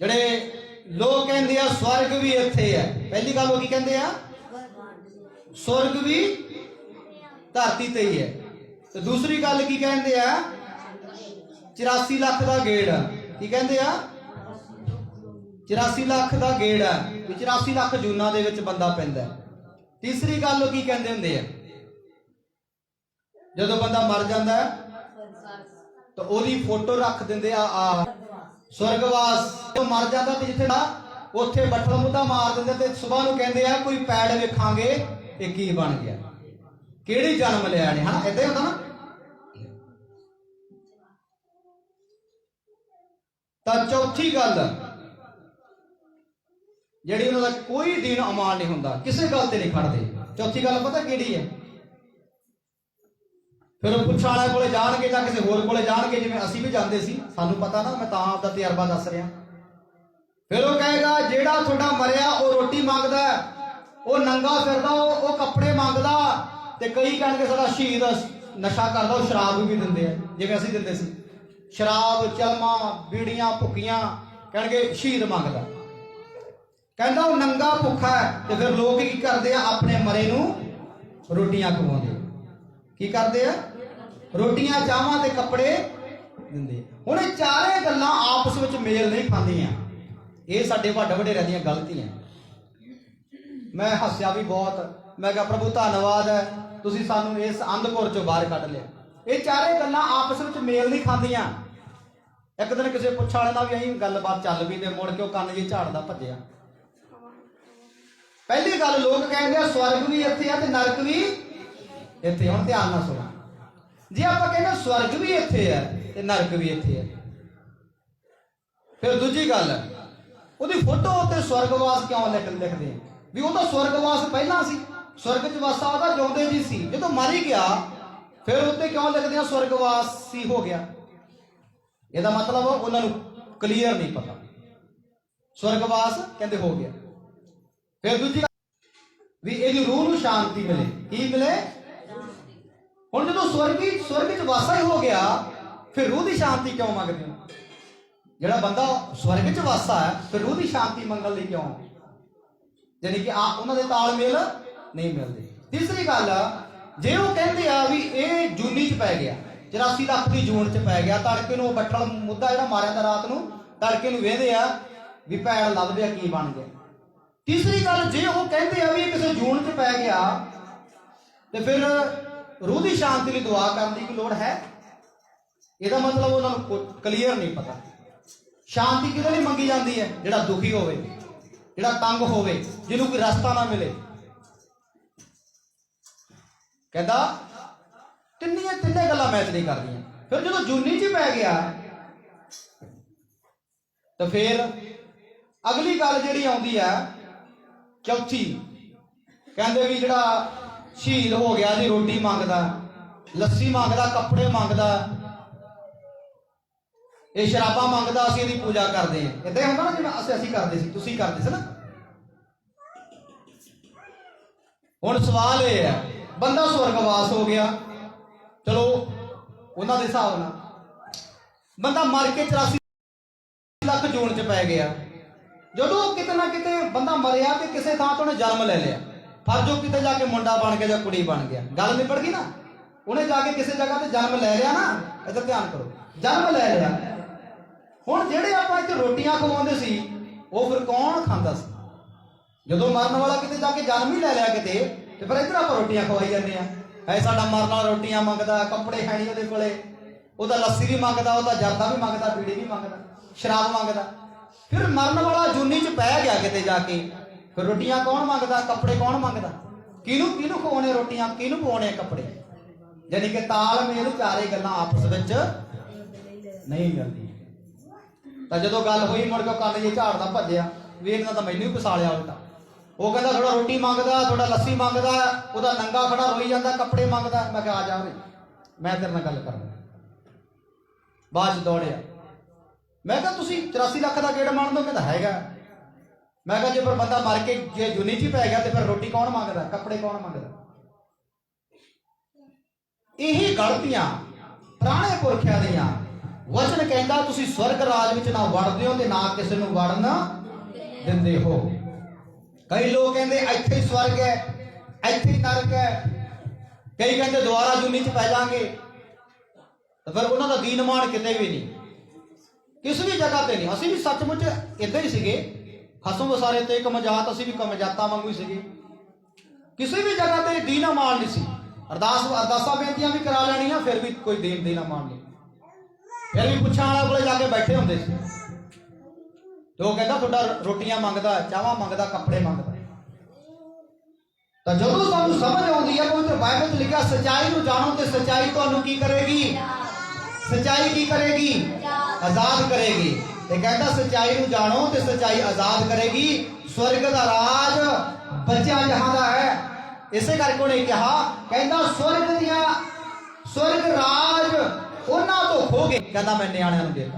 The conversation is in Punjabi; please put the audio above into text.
ਜਿਹੜੇ ਲੋਕ ਕਹਿੰਦੇ ਆ, ਸਵਰਗ ਵੀ ਇੱਥੇ ਹੈ। ਪਹਿਲੀ ਗੱਲ ਉਹ ਕੀ ਕਹਿੰਦੇ ਆ? ਸਵਰਗ ਵੀ ਧਰਤੀ ਤੇ ਹੀ ਹੈ। ਤੇ ਦੂਸਰੀ ਗੱਲ ਕੀ ਕਹਿੰਦੇ ਆ? 84 ਲੱਖ ਦਾ ਗੇੜ। ਆ ਕੀ ਕਹਿੰਦੇ ਆ? 84 ਲੱਖ ਦਾ ਗੇੜ ਆ ਵੀ 84 ਲੱਖ ਜੂਨਾਂ ਦੇ ਵਿੱਚ ਬੰਦਾ ਪੈਂਦਾ ਤੀਸਰੀ ਗੱਲ ਉਹ ਕੀ ਕਹਿੰਦੇ ਹੁੰਦੇ ਆ? ਜਦੋਂ ਬੰਦਾ ਮਰ ਜਾਂਦਾ ਤਾਂ ਉਹਦੀ ਫੋਟੋ ਰੱਖ ਦਿੰਦੇ ਆ ਆ ਸਵਰਗਵਾਸ। ਉਹ ਮਰ ਜਾਂਦਾ ਤੇ ਜਿੱਥੇ ਦਾ ਉੱਥੇ ਬੱਠਲ ਮੁੱਦਾ ਮਾਰ ਦਿੰਦੇ ਤੇ ਸਵੇਰ ਨੂੰ ਕਹਿੰਦੇ ਆ, ਕੋਈ ਪੈੜ ਵੇਖਾਂਗੇ, ਇਹ ਕੀ ਬਣ ਗਿਆ? ਕਿਹੜੀ ਜਨਮ ਲਿਆ ਨੇ, ਹਨਾ? ਇਦਾਂ ਹੁੰਦਾ ਨਾ? ਤਾਂ ਚੌਥੀ ਗੱਲ, ਜਿਹੜੀ ਉਹਨਾਂ ਦਾ ਕੋਈ ਦੀਨ ਅਮਾਨ ਨਹੀਂ ਹੁੰਦਾ, ਕਿਸੇ ਗੱਲ ਤੇ ਨਹੀਂ ਖੜਦੇ। ਚੌਥੀ ਗੱਲ ਪਤਾ ਕਿਹੜੀ ਹੈ? ਫਿਰ ਉਹ ਪੁੱਛਣ ਵਾਲਿਆਂ ਕੋਲੇ ਜਾਣਗੇ ਜਾਂ ਕਿਸੇ ਹੋਰ ਕੋਲੇ ਜਾਣਗੇ, ਜਿਵੇਂ ਅਸੀਂ ਵੀ ਜਾਂਦੇ ਸੀ, ਸਾਨੂੰ ਪਤਾ ਨਾ, ਮੈਂ ਤਾਂ ਆਪਦਾ ਤਜਰਬਾ ਦੱਸ ਰਿਹਾ। ਫਿਰ ਉਹ ਕਹੇਗਾ, ਜਿਹੜਾ ਤੁਹਾਡਾ ਮਰਿਆ, ਉਹ ਰੋਟੀ ਮੰਗਦਾ ਉਹ ਨੰਗਾ ਫਿਰਦਾ, ਉਹ ਉਹ ਕੱਪੜੇ ਮੰਗਦਾ, ਤੇ ਕਈ ਕਹਿਣਗੇ ਸਾਡਾ ਸ਼ਹੀਦ ਨਸ਼ਾ ਕਰਦਾ, ਉਹ ਸ਼ਰਾਬ ਵੀ ਦਿੰਦੇ ਆ, ਜਿਵੇਂ ਅਸੀਂ ਦਿੰਦੇ ਸੀ। ਸ਼ਰਾਬ ਚਲਮਾ ਬੀੜੀਆਂ ਭੁੱਕੀਆਂ ਕਹਿਣਗੇ ਸ਼ਹੀਦ ਮੰਗਦਾ। ਕਹਿੰਦਾ ਉਹ ਨੰਗਾ ਭੁੱਖਾ ਹੈ, ਤੇ ਫਿਰ ਲੋਕ ਕੀ ਕਰਦੇ ਆ, ਆਪਣੇ ਮਰੇ ਨੂੰ ਰੋਟੀਆਂ ਖਵਾਉਂਦੇ ਕੀ ਕਰਦੇ ਆ? ਰੋਟੀਆਂ ਚਾਹਾਂ ਤੇ ਕੱਪੜੇ ਦਿੰਦੇ ਹੁਣ ਇਹ ਚਾਰੇ ਗੱਲਾਂ ਆਪਸ ਵਿੱਚ ਮੇਲ ਨਹੀਂ ਖਾਂਦੀਆਂ। ਇਹ ਸਾਡੇ ਵੱਡੇ ਵਡੇਰਿਆਂ ਦੀਆਂ ਗਲਤੀਆਂ। ਮੈਂ ਹੱਸਿਆ ਵੀ ਬਹੁਤ। ਮੈਂ ਕਿਹਾ, ਪ੍ਰਭੂ, ਧੰਨਵਾਦ ਹੈ। ਤੁਸੀਂ ਸਾਨੂੰ ਇਸ ਅੰਧਕੁਰ ਚੋਂ ਬਾਹਰ ਕੱਢ ਲਿਆ। ਇਹ ਚਾਰੇ ਗੱਲਾਂ ਆਪਸ ਵਿੱਚ ਮੇਲ ਨਹੀਂ ਖਾਂਦੀਆਂ। ਇੱਕ ਦਿਨ ਕਿਸੇ ਪੁੱਛ ਵਾਲੇ ਨਾਲ ਵੀ ਐਂ ਗੱਲਬਾਤ ਚੱਲ ਪਈ ਤੇ ਮੁੜ ਕੇ ਉਹ ਕੰਨ ਜੀ ਝਾੜਦਾ ਭੱਜਿਆ। ਪਹਿਲੀ ਗੱਲ ਲੋਕ ਕਹਿੰਦੇ ਆ, ਸਵਰਗ ਵੀ ਇੱਥੇ ਆ ਤੇ ਨਰਕ ਵੀ ਇੱਥੇ ਹੁਣ ਧਿਆਨ ਨਾਲ ਸੁਣੋ। ਜੇ ਆਪਾਂ ਕਹਿੰਦੇ ਸਵਰਗ ਵੀ ਇੱਥੇ ਹੈ ਤੇ ਨਰਕ ਵੀ ਇੱਥੇ ਹੈ। ਫਿਰ ਦੂਜੀ ਗੱਲ ਉਹਦੀ ਫੋਟੋ ਉੱਤੇ ਸਵਰਗਵਾਸ ਕਿਉਂ ਲਿਖ ਲਿਖਦੇ ਵੀ ਉਹਦਾ ਸਵਰਗਵਾਸ ਪਹਿਲਾਂ ਸੀ ਸਵਰਗ 'ਚ ਵਾਸਾ ਉਹਦਾ ਜਿਉਂਦੇ ਜੀ ਸੀ। ਜਦੋਂ ਮਰ ਹੀ ਗਿਆ ਫਿਰ ਉੱਤੇ ਕਿਉਂ ਲਿਖਦੇ ਆ ਸਵਰਗਵਾਸੀ ਹੋ ਗਿਆ। ਇਹਦਾ ਮਤਲਬ ਉਹਨਾਂ ਨੂੰ ਕਲੀਅਰ ਨਹੀਂ ਪਤਾ। ਸਵਰਗਵਾਸ ਕਹਿੰਦੇ ਹੋ ਗਿਆ। ਫਿਰ ਦੂਜੀ ਗੱਲ, ਵੀ ਇਹਦੀ ਰੂਹ ਨੂੰ ਸ਼ਾਂਤੀ ਮਿਲੇ। ਕੀ ਮਿਲੇ? ਹੁਣ ਜਦੋਂ ਸਵਰਗੀ, ਸਵਰਗ ਚ ਵਾਸਾ ਹੀ ਹੋ ਗਿਆ, ਫਿਰ ਰੂਹ ਦੀ ਸ਼ਾਂਤੀ ਕਿਉਂ ਮੰਗਦੇ ਹੋ? ਜਿਹੜਾ ਬੰਦਾ ਸਵਰਗ ਚ ਵਾਸਾ ਹੈ, ਫਿਰ ਰੂਹ ਦੀ ਸ਼ਾਂਤੀ ਮੰਗਣ ਲਈ ਕਿਉਂ? ਯਾਨੀ ਕਿ ਆ ਉਹਨਾਂ ਦੇ ਤਾਲਮੇਲ ਨਹੀਂ ਮਿਲਦੇ। ਤੀਸਰੀ ਗੱਲ, ਜੇ ਉਹ ਕਹਿੰਦੇ ਆ ਵੀ ਇਹ ਜੂਨੀ ਚ ਪੈ ਗਿਆ 84 ਲੱਖ ਦੀ ਜੂਨ ਚ ਪੈ ਗਿਆ, ਤੜਕੇ ਨੂੰ ਉਹ ਬੱਠਲ ਮੁੱਦਾ ਜਿਹੜਾ ਮਾਰਿਆ ਤਾਂ ਰਾਤ ਨੂੰ, ਤੜਕੇ ਨੂੰ ਵੇਹਦੇ ਆ ਵੀ ਭੈਣ ਲੱਭਦੇ ਆ ਕੀ ਬਣ ਗਿਆ। ਤੀਸਰੀ ਗੱਲ, ਜੇ ਉਹ ਕਹਿੰਦੇ ਆ ਵੀ ਇਹ ਕਿਸੇ ਜੂਨ ਚ ਪੈ ਗਿਆ, ਤੇ ਫਿਰ ਰੂਹ ਦੀ ਸ਼ਾਂਤੀ ਲਈ ਦੁਆ ਕਰਨ ਦੀ ਕੋਈ ਲੋੜ ਹੈ? ਇਹਦਾ ਮਤਲਬ ਉਹਨਾਂ ਨੂੰ ਕਲੀਅਰ ਨਹੀਂ ਪਤਾ। ਸ਼ਾਂਤੀ ਕਿਹਦੇ ਲਈ ਮੰਗੀ ਜਾਂਦੀ ਹੈ? ਜਿਹੜਾ ਦੁਖੀ ਹੋਵੇ, ਜਿਹੜਾ ਤੰਗ ਹੋਵੇ, ਜਿਹਨੂੰ ਕੋਈ ਰਸਤਾ ਨਾ ਮਿਲੇ। ਕਹਿੰਦਾ, ਤਿੰਨੀਆਂ ਤਿੰਨੇ ਗੱਲਾਂ ਮੈਚ ਨਹੀਂ ਕਰਦੀਆਂ ਫਿਰ ਜਦੋਂ ਜੂਨੀ 'ਚ ਪੈ ਗਿਆ, ਤਾਂ ਫਿਰ ਅਗਲੀ ਗੱਲ ਜਿਹੜੀ ਆਉਂਦੀ ਹੈ, ਚੌਥੀ। ਕਹਿੰਦੇ ਵੀ ਜਿਹੜਾ ਸ਼ਹੀਦ ਹੋ ਗਿਆ ਜੀ, ਰੋਟੀ ਮੰਗਦਾ, ਲੱਸੀ ਮੰਗਦਾ, ਕੱਪੜੇ ਮੰਗਦਾ। ਇਹ ਸ਼ਰਾਬਾਂ ਮੰਗਦਾ, ਅਸੀਂ ਇਹਦੀ ਪੂਜਾ ਕਰਦੇ ਹਾਂ। ਇਦਾਂ ਹੀ ਹੁੰਦਾ ਨਾ ਜਿਵੇਂ ਅਸੀਂ ਅਸੀਂ ਕਰਦੇ ਸੀ, ਤੁਸੀਂ ਕਰਦੇ ਸੀ ਨਾ। ਹੁਣ ਸਵਾਲ ਇਹ ਹੈ, ਬੰਦਾ ਸਵਰਗਵਾਸ ਹੋ ਗਿਆ। ਚਲੋ, ਉਹਨਾਂ ਦੇ ਹਿਸਾਬ ਨਾਲ। ਬੰਦਾ ਮਰ ਕੇ 84 ਲੱਖ ਜੂਨ ਚ ਪੈ ਗਿਆ। ਜਦੋਂ ਕਿਤੇ ਨਾ ਕਿਤੇ ਬੰਦਾ ਮਰਿਆ ਤੇ ਕਿਸੇ ਥਾਂ ਤੋਂ ਉਹਨੇ ਜਨਮ ਲੈ ਲਿਆ। ਪਰ ਜੋ ਕਿਤੇ ਜਾ ਕੇ ਮੁੰਡਾ ਬਣ ਗਿਆ ਜਾਂ ਕੁੜੀ ਬਣ ਗਿਆ। ਗੱਲ ਨਿਬੜ ਗਈ ਨਾ? ਉਹਨੇ ਜਾ ਕੇ ਕਿਸੇ ਜਗ੍ਹਾ ਤੇ ਜਨਮ ਲੈ ਲਿਆ ਨਾ, ਇੱਧਰ ਧਿਆਨ ਕਰੋ। ਜਨਮ ਲੈ ਲਿਆ। ਹੁਣ ਜਿਹੜੇ ਆਪਾਂ ਇੱਥੇ ਰੋਟੀਆਂ ਖਵਾਉਂਦੇ ਸੀ, ਉਹ ਫਿਰ ਕੌਣ ਖਾਂਦਾ ਸੀ? ਜਦੋਂ ਮਰਨ ਵਾਲਾ ਕਿਤੇ ਜਾ ਕੇ ਜਨਮ ਹੀ ਲੈ ਲਿਆ ਕਿਤੇ, ਤੇ ਫਿਰ ਇੱਧਰ ਆਪਾਂ ਰੋਟੀਆਂ ਖਵਾਈ ਜਾਂਦੇ ਆ ਐ ਸਾਡਾ ਮਰਨ ਵਾਲਾ ਰੋਟੀਆਂ ਮੰਗਦਾ, ਕੱਪੜੇ ਹੈ ਨਹੀਂ ਉਹਦੇ ਕੋਲੇ। ਉਹਦਾ ਲੱਸੀ ਵੀ ਮੰਗਦਾ, ਉਹਦਾ ਜਰਦਾ ਵੀ ਮੰਗਦਾ ਬੀੜੀ ਵੀ ਮੰਗਦਾ, ਸ਼ਰਾਬ ਮੰਗਦਾ। ਫਿਰ ਮਰਨ ਵਾਲਾ ਜੂਨੀ ਚ ਪੈ ਗਿਆ ਕਿਤੇ ਜਾ ਕੇ। ਰੋਟੀਆਂ ਕੌਣ ਮੰਗਦਾ? ਕੱਪੜੇ ਕੌਣ ਮੰਗਦਾ? ਕਿਹਨੂੰ ਕਿਹਨੂੰ ਖਵਾਉਣੇ ਰੋਟੀਆਂ? ਕਿਹਨੂੰ ਪਵਾਉਣੇ ਕੱਪੜੇ? ਯਾਨੀ ਕਿ ਤਾਲਮੇਲ ਪਿਆਰੇ ਗੱਲਾਂ ਆਪਸ ਵਿੱਚ ਨਹੀਂ ਮਿਲਦੀਆਂ ਤਾਂ ਜਦੋਂ ਗੱਲ ਹੋਈ, ਮੁੜ ਕੇ ਉਹ ਕੰਨ ਜੇ ਝਾੜਦਾ ਭੱਜਿਆ। ਵੀ ਇਹਨਾਂ ਤਾਂ ਮੈਨੂੰ ਹੀ ਪਸਾਲਿਆ ਉਲਟਾ। ਉਹ ਕਹਿੰਦਾ ਥੋੜਾ ਰੋਟੀ ਮੰਗਦਾ ਥੋੜਾ ਲੱਸੀ ਮੰਗਦਾ, ਉਹਦਾ ਨੰਗਾ ਖੜਾ ਰੋਈ ਜਾਂਦਾ, ਕੱਪੜੇ ਮੰਗਦਾ। ਮੈਂ ਕਿਹਾ, ਆ ਜਾ ਉਰੇ, ਮੈਂ ਤੇਰੇ ਨਾਲ ਗੱਲ ਕਰਨਾ ਬਾਅਦ ਚ ਦੌੜਿਆ। ਮੈਂ ਕਿਹਾ, ਤੁਸੀਂ 84 ਲੱਖ ਦਾ ਗੇੜ ਮੰਨ ਦੋ ਕਹਿੰਦਾ ਹੈਗਾ। ਮੈਂ ਕਿਹਾ ਜੇ ਪਰ ਬੰਦਾ ਮਰ ਕੇ ਜੇ ਜੁਨੀ ਚ ਪੈ ਗਿਆ ਤੇ ਫਿਰ ਰੋਟੀ ਕੌਣ ਮੰਗਦਾ, ਕੱਪੜੇ ਕੌਣ ਮੰਗਦਾ? ਇਹੀ ਗਲਤੀਆਂ ਪੁਰਾਣੇ ਪੁਰਖਿਆਂ ਦੀਆਂ। ਵਚਨ ਕਹਿੰਦਾ ਤੁਸੀਂ ਸਵਰਗ ਰਾਜ ਵਿੱਚ ਨਾ ਵੜਦੇ ਹੋ ਤੇ ਨਾ ਕਿਸੇ ਨੂੰ ਵੜਨ ਦਿੰਦੇ ਹੋ। ਕਈ ਲੋਕ ਕਹਿੰਦੇ ਇੱਥੇ ਹੀ ਸਵਰਗ ਹੈ, ਇੱਥੇ ਹੀ ਨਰਕ ਹੈ। ਕਈ ਕਹਿੰਦੇ ਦੁਆਰਾ ਜੁਨੀ ਚ ਪੈ ਜਾਾਂਗੇ। ਤਾਂ ਫਿਰ ਉਹਨਾਂ ਦਾ ਦੀਨ ਮਾਨ ਕਿਤੇ ਵੀ ਨਹੀਂ। ਕਿਸੇ ਵੀ ਜਗ੍ਹਾ ਤੇ ਨਹੀਂ। ਅਸੀਂ ਵੀ ਸੱਚਮੁੱਚ ਇੱਦਾਂ ਹੀ ਸੀਗੇ। ਹਸਮ ਵਸਾਰੇ ਤੇ ਇੱਕ ਅਸੀਂ ਵੀ ਕਮਜਾਤਾਂ ਵਾਂਗੂ ਹੀ ਸੀਗੇ। ਕਿਸੇ ਵੀ ਜਗ੍ਹਾ ਤੇ ਦੀਨਾ ਮਾਨ ਨਹੀਂ ਸੀ। ਅਰਦਾਸ, ਅਰਦਾਸਾਂ ਬੇਨਤੀਆਂ ਵੀ ਕਰਾ ਲੈਣੀਆਂ, ਫਿਰ ਵੀ ਕੋਈ ਦੀਨ ਦੀਨਾ ਮਾਨ ਨਹੀਂ। ਫਿਰ ਵੀ ਪੁੱਛਾਂ ਵਾਲਾ ਕੋਲੇ ਜਾ ਕੇ ਬੈਠੇ ਹੁੰਦੇ ਸੀ। ਤੇ ਉਹ ਕਹਿੰਦਾ, ਤੁਹਾਡਾ ਰੋਟੀਆਂ ਮੰਗਦਾ ਚਾਹਾਂ ਮੰਗਦਾ, ਕੱਪੜੇ ਮੰਗਦਾ। ਤਾਂ ਜਦੋਂ ਸਾਨੂੰ ਸਮਝ ਆਉਂਦੀ ਹੈ ਕਿ ਬਾਈਬਲ 'ਚ ਲਿਖਿਆ, ਸਚਾਈ ਨੂੰ ਜਾਣੋ ਤੇ ਸਚਾਈ ਤੁਹਾਨੂੰ ਕੀ ਕਰੇਗੀ? ਸਚਾਈ ਕੀ ਕਰੇਗੀ? ਆਜ਼ਾਦ। ਕਰੇਗੀ। ਤੇ ਕਹਿੰਦਾ ਸਚਾਈ ਨੂੰ ਜਾਣੋ ਤੇ ਸਚਾਈ ਆਜ਼ਾਦ ਕਰੇਗੀ। ਸਵਰਗ ਦਾ ਰਾਜ ਬੱਚਿਆਂ ਜਹਾਂ ਦਾ ਹੈ। ਇਸੇ ਕਰਕੇ ਉਹਨੇ ਕਿਹਾ ਕਹਿੰਦਾ ਸਵਰਗ ਦੀਆਂ ਸਵਰਗ ਰਾਜ ਉਹਨਾਂ ਤੋਂ ਖੋ ਗਏ ਕਹਿੰਦਾ ਮੈਂ ਨਿਆਣਿਆਂ ਨੂੰ ਦੇ